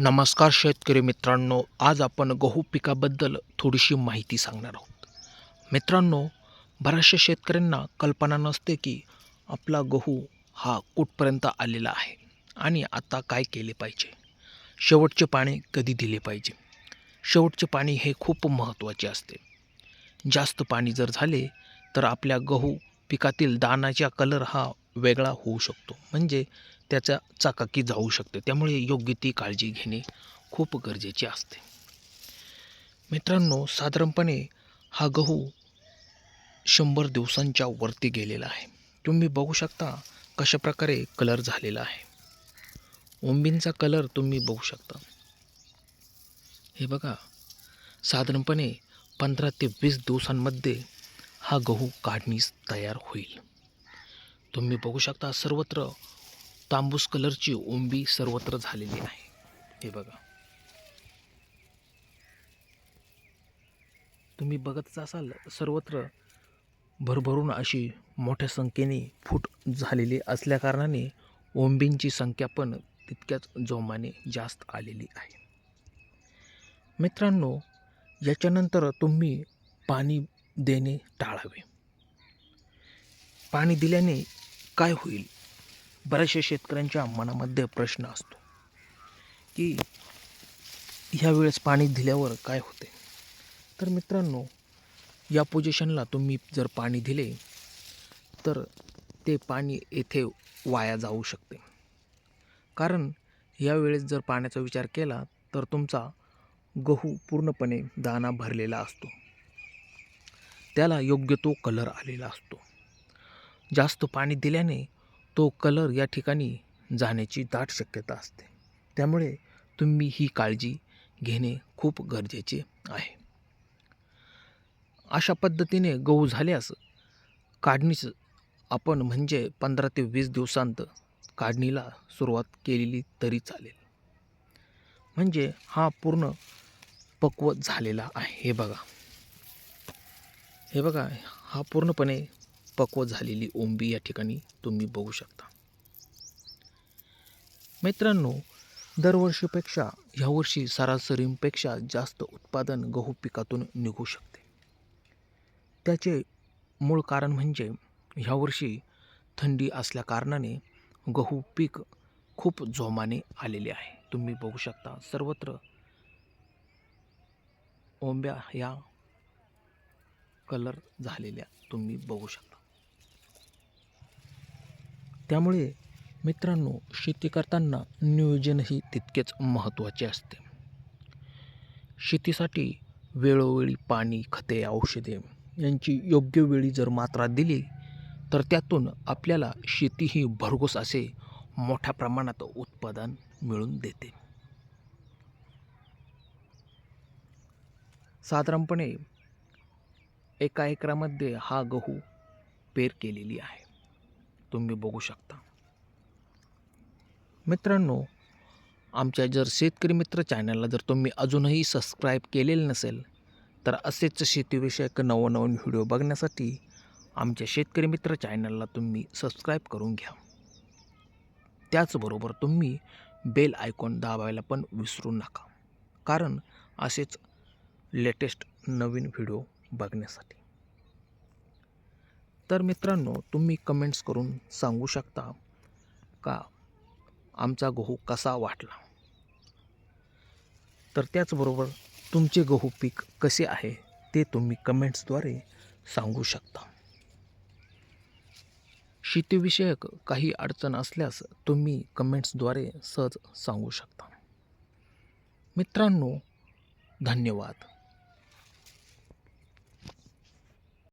नमस्कार शेतकरी मित्रांनो आज आपण गहू पिकाबद्दल थोडीशी माहिती सांगणार आहोत. मित्रांनो बऱ्याचशा शेतकऱ्यांना कल्पना नसते की आपला गहू हा कुठपर्यंत आलेला आहे आणि आता काय केले पाहिजे. शेवटचे पाणी कधी दिले पाहिजे? शेवटचे पाणी हे खूप महत्त्वाचे असते. जास्त पाणी जर झाले तर आपल्या गहू पिकातील दानाचा कलर हा वेगळा होऊ शकतो. म्हणजे त्याचा चाकाकी जाऊ शकते. त्यामुळे योग्य ती काळजी घेणे खूप गरजेचे असते. मित्रांनो साधारणपणे हा गहू शंभर दिवसांच्या वरती गेलेला आहे. तुम्ही बघू शकता कशा प्रकारे कलर झालेला आहे. ओंबींचा कलर तुम्ही बघू शकता. हे बघा साधारणपणे पंधरा ते वीस दिवसांमध्ये हा गहू काढणीस तयार होईल. तुम्ही बघू शकता सर्वत्र तांबूस कलरची ओंबी सर्वत्र झालेली आहे. हे बघा. तुम्ही बघतच असाल सर्वत्र भरभरून अशी मोठ्या संख्येने फूट झालेली असल्याकारणाने ओंबींची संख्या पण तितक्याच जोमाने जास्त आलेली आहे. मित्रांनो याच्यानंतर तुम्ही पाणी देणे टाळावे. पाणी दिल्याने काय होईल? बऱ्याचशा शेतकऱ्यांच्या मनामध्ये प्रश्न असतो की ह्या वेळेस पाणी दिल्यावर काय होते? तर मित्रांनो या पोझिशनला तुम्ही जर पाणी दिले तर ते पाणी येथे वाया जाऊ शकते. कारण यावेळेस जर पाण्याचा विचार केला तर तुमचा गहू पूर्णपणे दाना भरलेला असतो. त्याला योग्य तो कलर आलेला असतो. जास्त पाणी दिल्याने तो कलर या ठिकाणी जाण्याची दाट शक्यता असते. त्यामुळे तुम्ही ही काळजी घेणे खूप गरजेचे आहे. अशा पद्धतीने गहू झाल्यास काढणीचं आपण म्हणजे पंधरा ते वीस दिवसांत काढणीला सुरुवात केलेली तरी चालेल. म्हणजे हा पूर्ण पक्व झालेला आहे. हे बघा. हे बघा हा पूर्णपणे पक्व झालेली ओंबी या ठिकाणी तुम्ही बघू शकता. मित्रांनो दरवर्षीपेक्षा ह्यावर्षी सरासरीपेक्षा जास्त उत्पादन गहू पिकातून निघू शकते. त्याचे मूळ कारण म्हणजे ह्यावर्षी थंडी असल्याकारणाने गहू पीक खूप जोमाने आलेले आहे. तुम्ही बघू शकता सर्वत्र ओंब्या या कलर झालेल्या तुम्ही बघू शकता. त्यामुळे मित्रांनो शेती करताना नियोजनही तितकेच महत्त्वाचे असते. शेतीसाठी वेळोवेळी पाणी खते औषधे यांची योग्य वेळी जर मात्रा दिली तर त्यातून आपल्याला शेती ही भरघोस असे मोठ्या प्रमाणात उत्पादन मिळून देते. साधारणपणे एका एकरामध्ये हा गहू पेर केलेली आहे. तुम्ही बघू शकता. मित्रांनो आमच्या जर शेतकरी मित्र चॅनलला जर तुम्ही अजूनही सबस्क्राईब केलेलं नसेल तर असेच शेतीविषयक नवनवीन व्हिडिओ बघण्यासाठी आमच्या शेतकरी मित्र चॅनलला तुम्ही सबस्क्राईब करून घ्या. त्याचबरोबर तुम्ही बेल आयकॉन दाबायला पण विसरू नका. कारण असेच लेटेस्ट नवीन व्हिडिओ बघण्यासाठी. तर मित्रांनो तुम्ही कमेंट्स करून सांगू शकता का आमचा गहू कसा वाटला? तर त्याचबरोबर तुमचे गहू पीक कसे आहे ते तुम्ही कमेंट्सद्वारे सांगू शकता. शेतीविषयक काही अडचण असल्यास तुम्ही कमेंट्सद्वारे सहज सांगू शकता. मित्रांनो धन्यवाद.